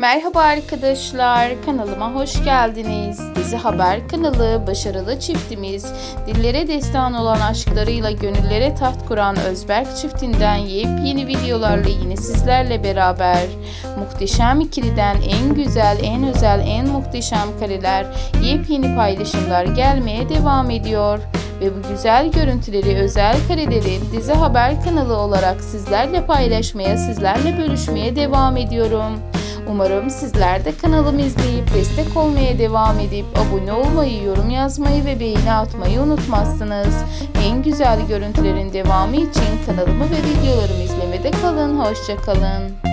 Merhaba arkadaşlar, kanalıma hoş geldiniz. Dizi Haber kanalı başarılı çiftimiz, dillere destan olan aşklarıyla gönüllere taht kuran Özberk çiftinden yepyeni videolarla yine sizlerle beraber. Muhteşem ikiliden en güzel, en özel, en muhteşem kareler, yepyeni paylaşımlar gelmeye devam ediyor ve bu güzel görüntüleri, özel kareleri Dizi Haber kanalı olarak sizlerle paylaşmaya, sizlerle bölüşmeye devam ediyorum. Umarım sizler de kanalımı izleyip destek olmaya devam edip abone olmayı, yorum yazmayı ve beğeni atmayı unutmazsınız. En güzel görüntülerin devamı için kanalımı ve videolarımı izlemede kalın. Hoşçakalın.